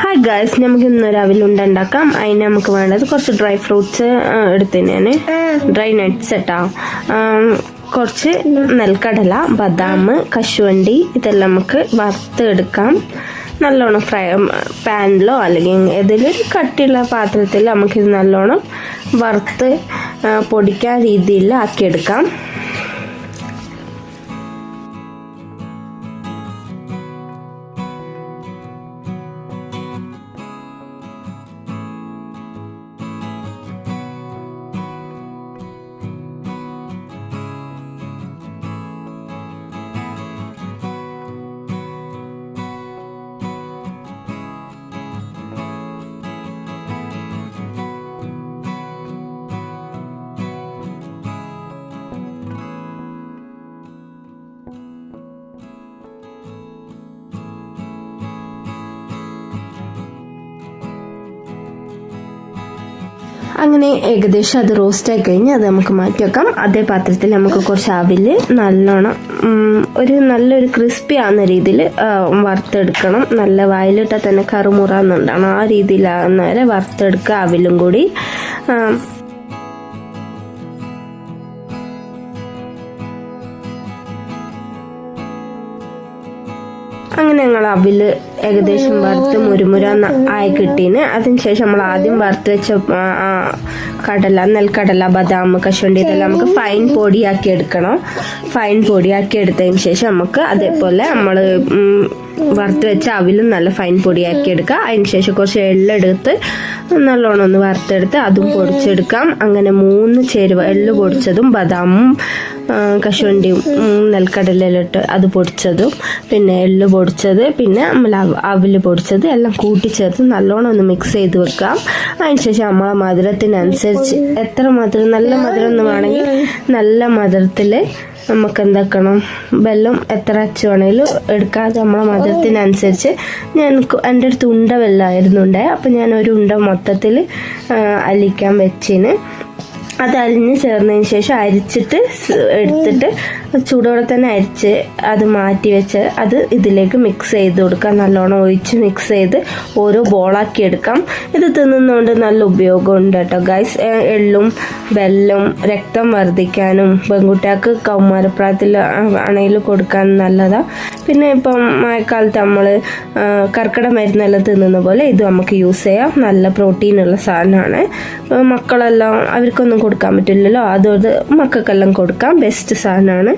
Hi guys നമുക്ക് ഇന്ന് രാവിലെ ഉണ്ടാക്കാം. അതിന് നമുക്ക് വേണ്ടത് കുറച്ച് ഡ്രൈ ഫ്രൂട്ട്സ് എടുത്തിന് ഞാൻ ഡ്രൈ നട്ട്സ് ഇട്ടാ കുറച്ച് നെൽക്കടല ബദാം കശുവണ്ടി ഇതെല്ലാം നമുക്ക് വറുത്തെടുക്കാം. നല്ലോണം ഫ്രൈ പാനിലോ അല്ലെങ്കിൽ ഏതെങ്കിലും കട്ടിയുള്ള പാത്രത്തിൽ നമുക്കിത് നല്ലോണം വറുത്ത് പൊടിക്കാൻ രീതിയിൽ ആക്കിയെടുക്കാം അങ്ങനെ ഏകദേശം അത് റോസ്റ്റ് ആയി കഴിഞ്ഞ് അത് നമുക്ക് മാറ്റി വെക്കാം. അതേ പാത്രത്തിൽ നമുക്ക് കുറച്ച് അവിൽ നല്ലോണം ഒരു നല്ലൊരു ക്രിസ്പി ആവുന്ന രീതിയിൽ വറുത്തെടുക്കണം. നല്ല വായിലിട്ടാൽ തന്നെ കറുമുറാന്നുണ്ടാണ് ആ രീതിയിലാകുന്ന വരെ വറുത്തെടുക്കുക അവിലും കൂടി. അങ്ങനെ ഞങ്ങൾ അവിൽ ഏകദേശം വറുത്ത് മുരുമുര ആയി കിട്ടീന്. അതിനുശേഷം നമ്മൾ ആദ്യം വറുത്ത് വെച്ച കടല നെൽക്കടല ബദാം കശുവണ്ടി ഇതെല്ലാം നമുക്ക് ഫൈൻ പൊടിയാക്കി എടുക്കണം. ഫൈൻ പൊടിയാക്കി എടുത്തതിന് ശേഷം നമുക്ക് അതേപോലെ നമ്മൾ വറുത്ത് വെച്ച അവിലും നല്ല ഫൈൻ പൊടിയാക്കി എടുക്കുക. അതിന് ശേഷം കുറച്ച് എള്ളെടുത്ത് നല്ലോണം ഒന്ന് വറുത്തെടുത്ത് അതും പൊടിച്ചെടുക്കാം. അങ്ങനെ മൂന്ന് ചേരുവ എള്ള് പൊടിച്ചതും ബദാമും കശുവണ്ടിയും ഉം, നെൽക്കടലയിലിട്ട് അത് പൊടിച്ചതും പിന്നെ എള്ള് പൊടിച്ചത് പിന്നെ നമ്മൾ അവിൽ അവൽ പൊടിച്ചത് എല്ലാം കൂട്ടിച്ചേർത്ത് നല്ലോണം ഒന്ന് മിക്സ് ചെയ്ത് വെക്കാം. അതിനുശേഷം നമ്മളെ മധുരത്തിനനുസരിച്ച് എത്ര മധുരം നല്ല മധുരം എന്ന് വേണമെങ്കിൽ നല്ല മധുരത്തിൽ നമുക്ക് എന്താക്കണം വെള്ളം എത്ര അച്ച് വേണേലും എടുക്കാതെ നമ്മളെ മധുരത്തിനനുസരിച്ച് ഞാൻ എന്റെ അടുത്ത് ഉണ്ട വെള്ളമായിരുന്നു ഉണ്ടായത് അപ്പം ഞാൻ ഒരു ഉണ്ട മൊത്തത്തിൽ അലിക്കാൻ വെച്ചിന്. അത് അലിഞ്ഞ് ചേർന്നതിന് ശേഷം അരിച്ചിട്ട് എടുത്തിട്ട് ചൂടോടെ തന്നെ അരിച്ച് അത് മാറ്റി വെച്ച് അത് ഇതിലേക്ക് മിക്സ് ചെയ്ത് കൊടുക്കാം. നല്ലോണം ഒഴിച്ച് മിക്സ് ചെയ്ത് ഓരോ ബോളാക്കി എടുക്കാം. ഇത് തിന്നുന്നതുകൊണ്ട് നല്ല ഉപയോഗമുണ്ട് കേട്ടോ ഗൈസ് എള്ളും വെല്ലും രക്തം വർദ്ധിക്കാനും പെൺകുട്ടികൾക്ക് കൗമാരപ്രായത്തിൽ ആണെങ്കിലും കൊടുക്കാനും നല്ലതാണ് പിന്നെ ഇപ്പം മഴക്കാലത്ത് നമ്മൾ കർക്കിട മരുന്നെല്ലാം തിന്നുന്ന പോലെ ഇത് നമുക്ക് യൂസ് ചെയ്യാം. നല്ല പ്രോട്ടീനുള്ള സാധനമാണ്. മക്കളെല്ലാം അവർക്കൊന്നും കൊടുക്കാൻ പറ്റില്ലല്ലോ. അതുകൊണ്ട് മക്കൾക്കെല്ലാം കൊടുക്കാം. ബെസ്റ്റ് സാധനമാണ്.